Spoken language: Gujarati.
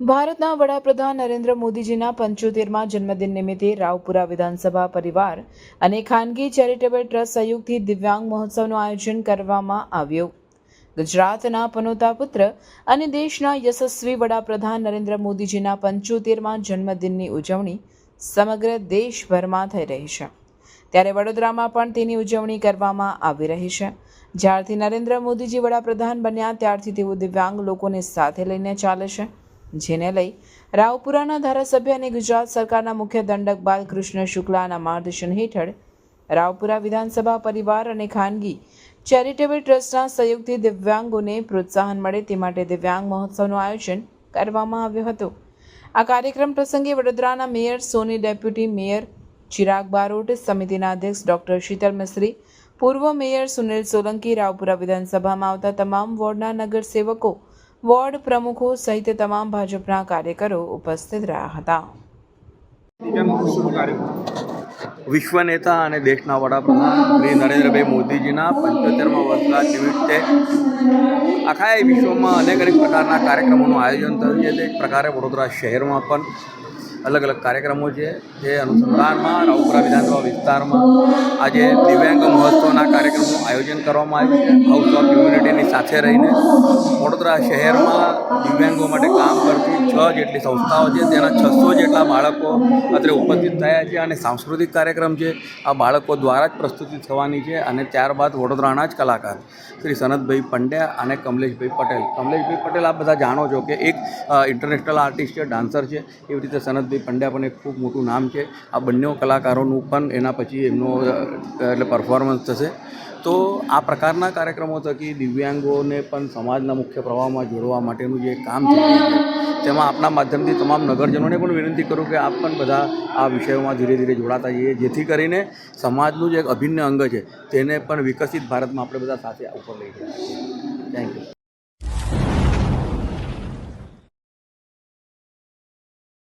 ભારતના વડાપ્રધાન નરેન્દ્ર મોદીજીના પંચોતેરમાં જન્મદિન નિમિત્તે રાવપુરા વિધાનસભા પરિવાર અને ખાનગી ચેરિટેબલ ટ્રસ્ટ સહયોગથી દિવ્યાંગ મહોત્સવનું આયોજન કરવામાં આવ્યું. ગુજરાતના પનોતા પુત્ર અને દેશના યશસ્વી વડાપ્રધાન નરેન્દ્ર મોદીજીના પંચોતેરમાં જન્મદિનની ઉજવણી સમગ્ર દેશભરમાં થઈ રહી છે. ત્યારે વડોદરામાં પણ તેની ઉજવણી કરવામાં આવી રહી છે. જ્યારથી નરેન્દ્ર મોદીજી વડાપ્રધાન બન્યા, ત્યારથી તેઓ દિવ્યાંગ લોકોને સાથે લઈને ચાલે છે. જેને લઈ રાવપુરાના ધારાસભ્ય અને ગુજરાત સરકારના મુખ્ય દંડક બાલકૃષ્ણ શુક્લાના માર્ગદર્શન હેઠળ રાવપુરા વિધાનસભા પરિવાર અને ખાનગી ચેરિટેબલ ટ્રસ્ટના સહયોગથી દિવ્યાંગોને પ્રોત્સાહન મળે તે માટે દિવ્યાંગ મહોત્સવનું આયોજન કરવામાં આવ્યું હતું. આ કાર્યક્રમ પ્રસંગે વડોદરાના mayor Soni deputy mayor Chirag Barot, સમિતિના અધ્યક્ષ ડોક્ટર શીતલ મિસ્ત્રી, પૂર્વ મેયર સુનિલ સોલંકી રાવપુરા વિધાનસભામાં આવતા તમામ વોર્ડના નગરસેવકો વોર્ડ પ્રમુખો સહિત તમામ ભાજપના કાર્યકરો ઉપસ્થિત રહ્યા હતા. વિશ્વ નેતા અને દેશના વડાપ્રધાન શ્રી નરેન્દ્રભાઈ મોદીજીના પંચોતેરમાં વર્ષગાંઠ નિમિત્તે આખા વિશ્વમાં અનેક અનેક પ્રકારના કાર્યક્રમોનું આયોજન થયું છે. તે જ પ્રકારે વડોદરા શહેરમાં પણ અલગ અલગ કાર્યક્રમો છે. જે અનુસંધાનમાં, રાવપુરા વિધાનસભા વિસ્તારમાં આજે દિવ્યાંગ મહોત્સવના કાર્યક્રમનું આયોજન કરવામાં આવ્યું. છે હાઉસ ઓફ યુનિટીની સાથે રહીને વડોદરા શહેરમાં દિવ્યાંગો માટે કામ કરતી છ જેટલી સંસ્થાઓ છે, તેના છસો જેટલા બાળકો અત્રે ઉપસ્થિત થયા છે અને સાંસ્કૃતિક કાર્યક્રમ છે. આ બાળકો દ્વારા જ પ્રસ્તુતિ થવાની છે અને ત્યારબાદ વડોદરાના જ કલાકાર શ્રી સનતભાઈ પંડ્યા અને કમલેશભાઈ પટેલ. કમલેશભાઈ પટેલ, આપ બધા જાણો છો કે એક ઇન્ટરનેશનલ આર્ટિસ્ટ છે ડાન્સર છે. એવી રીતે સનતભાઈ પંડ્યા પણ એક ખૂબ મોટું નામ છે. આ બંને કલાકારોનું પણ એના પછી એમનો એટલે પરફોર્મન્સ થશે. તો આ પ્રકારના કાર્યક્રમો થકી દિવ્યાંગોને પણ સમાજના મુખ્ય પ્રવાહમાં જોડવા માટેનું જે કામ છે તેમાં આપના માધ્યમથી તમામ નગરજનોને પણ વિનંતી કરું કે આપ પણ બધા આ વિષયોમાં ધીરે ધીરે જોડાતા જઈએ. જેથી કરીને સમાજનું જે એક અભિન્ન અંગ છે, તેને પણ વિકસિત ભારતમાં આપણે બધા સાથે ઉપર લઈ જઈએ. Thank you